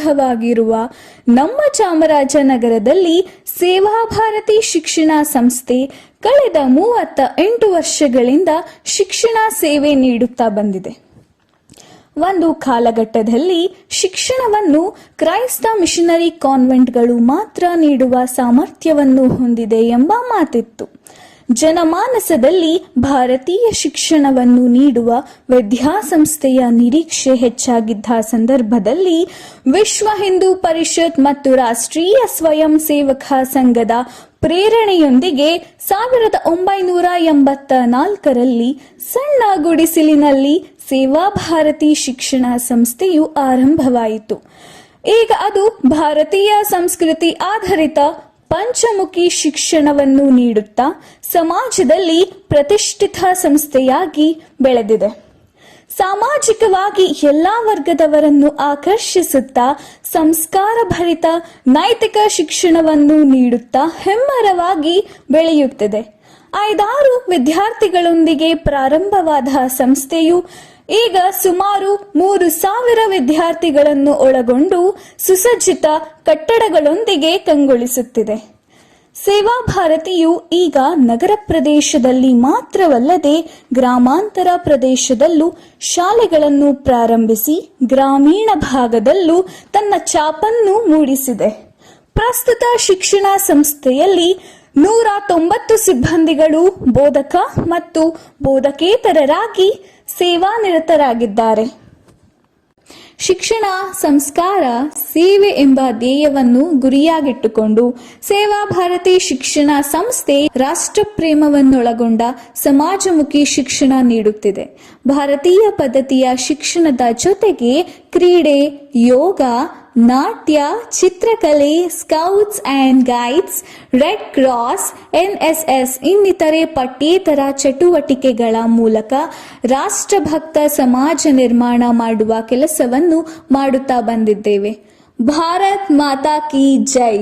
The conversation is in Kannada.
ಪ್ರಸಿದ್ಧವಾಗಿರುವ ನಮ್ಮ ಚಾಮರಾಜನಗರದಲ್ಲಿ ಸೇವಾ ಭಾರತಿ ಶಿಕ್ಷಣ ಸಂಸ್ಥೆ ಕಳೆದ ಮೂವತ್ತ ಎಂಟು ವರ್ಷಗಳಿಂದ ಶಿಕ್ಷಣ ಸೇವೆ ನೀಡುತ್ತಾ ಬಂದಿದೆ. ಒಂದು ಕಾಲಘಟ್ಟದಲ್ಲಿ ಶಿಕ್ಷಣವನ್ನು ಕ್ರೈಸ್ತ ಮಿಷನರಿ ಕಾನ್ವೆಂಟ್ಗಳು ಮಾತ್ರ ನೀಡುವ ಸಾಮರ್ಥ್ಯವನ್ನು ಹೊಂದಿದೆ ಎಂಬ ಮಾತಿತ್ತು. ಜನಮಾನಸದಲ್ಲಿ ಭಾರತೀಯ ಶಿಕ್ಷಣವನ್ನು ನೀಡುವ ವಿದ್ಯಾಸಂಸ್ಥೆಯ ನಿರೀಕ್ಷೆ ಹೆಚ್ಚಾಗಿದ್ದ ಸಂದರ್ಭದಲ್ಲಿ ವಿಶ್ವ ಹಿಂದೂ ಪರಿಷತ್ ಮತ್ತು ರಾಷ್ಟ್ರೀಯ ಸ್ವಯಂ ಸೇವಕ ಸಂಘದ ಪ್ರೇರಣೆಯೊಂದಿಗೆ ಸಾವಿರದ ಒಂಬೈನೂರ ಎಂಬತ್ತ ನಾಲ್ಕರಲ್ಲಿ ಸಣ್ಣ ಗುಡಿಸಿಲಿನಲ್ಲಿ ಸೇವಾ ಭಾರತಿ ಶಿಕ್ಷಣ ಸಂಸ್ಥೆಯು ಆರಂಭವಾಯಿತು. ಈಗ ಅದು ಭಾರತೀಯ ಸಂಸ್ಕೃತಿ ಆಧಾರಿತ ಪಂಚಮುಖಿ ಶಿಕ್ಷಣವನ್ನು ನೀಡುತ್ತಾ ಸಮಾಜದಲ್ಲಿ ಪ್ರತಿಷ್ಠಿತ ಸಂಸ್ಥೆಯಾಗಿ ಬೆಳೆದಿದೆ. ಸಾಮಾಜಿಕವಾಗಿ ಎಲ್ಲ ವರ್ಗದವರನ್ನು ಆಕರ್ಷಿಸುತ್ತಾ ಸಂಸ್ಕಾರ ಭರಿತ ನೈತಿಕ ಶಿಕ್ಷಣವನ್ನು ನೀಡುತ್ತಾ ಹೆಮ್ಮರವಾಗಿ ಬೆಳೆಯುತ್ತಿದೆ. ಐದಾರು ವಿದ್ಯಾರ್ಥಿಗಳೊಂದಿಗೆ ಪ್ರಾರಂಭವಾದ ಸಂಸ್ಥೆಯು ಈಗ ಸುಮಾರು ಮೂರು ಸಾವಿರ ವಿದ್ಯಾರ್ಥಿಗಳನ್ನು ಒಳಗೊಂಡು ಸುಸಜ್ಜಿತ ಕಟ್ಟಡಗಳೊಂದಿಗೆ ಕಂಗೊಳಿಸುತ್ತಿದೆ. ಸೇವಾ ಭಾರತಿಯು ಈಗ ನಗರ ಪ್ರದೇಶದಲ್ಲಿ ಮಾತ್ರವಲ್ಲದೆ ಗ್ರಾಮಾಂತರ ಪ್ರದೇಶದಲ್ಲೂ ಶಾಲೆಗಳನ್ನು ಪ್ರಾರಂಭಿಸಿ ಗ್ರಾಮೀಣ ಭಾಗದಲ್ಲೂ ತನ್ನ ಛಾಪನ್ನು ಮೂಡಿಸಿದೆ. ಪ್ರಸ್ತುತ ಶಿಕ್ಷಣ ಸಂಸ್ಥೆಯಲ್ಲಿ ನೂರ ತೊಂಬತ್ತು ಸಿಬ್ಬಂದಿಗಳು ಬೋಧಕ ಮತ್ತು ಬೋಧಕೇತರರಾಗಿ ಸೇವಾನಿರತರಾಗಿದ್ದಾರೆ. ಶಿಕ್ಷಣ, ಸಂಸ್ಕಾರ, ಸೇವೆ ಎಂಬ ಧ್ಯೇಯವನ್ನು ಗುರಿಯಾಗಿಟ್ಟುಕೊಂಡು ಸೇವಾ ಭಾರತಿ ಶಿಕ್ಷಣ ಸಂಸ್ಥೆ ರಾಷ್ಟ್ರ ಪ್ರೇಮವನ್ನೊಳಗೊಂಡ ಸಮಾಜಮುಖಿ ಶಿಕ್ಷಣ ನೀಡುತ್ತಿದೆ. ಭಾರತೀಯ ಪದ್ಧತಿಯ ಶಿಕ್ಷಣದ ಜೊತೆಗೆ ಕ್ರೀಡೆ, ಯೋಗ ನಾಟ್ಯ, ಚಿತ್ರಕಲೆ, scouts and guides, red cross, NSS ಇನ್ನಿತರೆ ಪಠ್ಯೇತರ ಚಟುವಟಿಕೆಗಳ ಮೂಲಕ ರಾಷ್ಟ್ರಭಕ್ತ ಸಮಾಜ ನಿರ್ಮಾಣ ಮಾಡುವ ಕೆಲಸವನ್ನು ಮಾಡುತ್ತಾ ಬಂದಿದ್ದೇವೆ. ಭಾರತ್ ಮಾತಾ ಕಿ ಜೈ!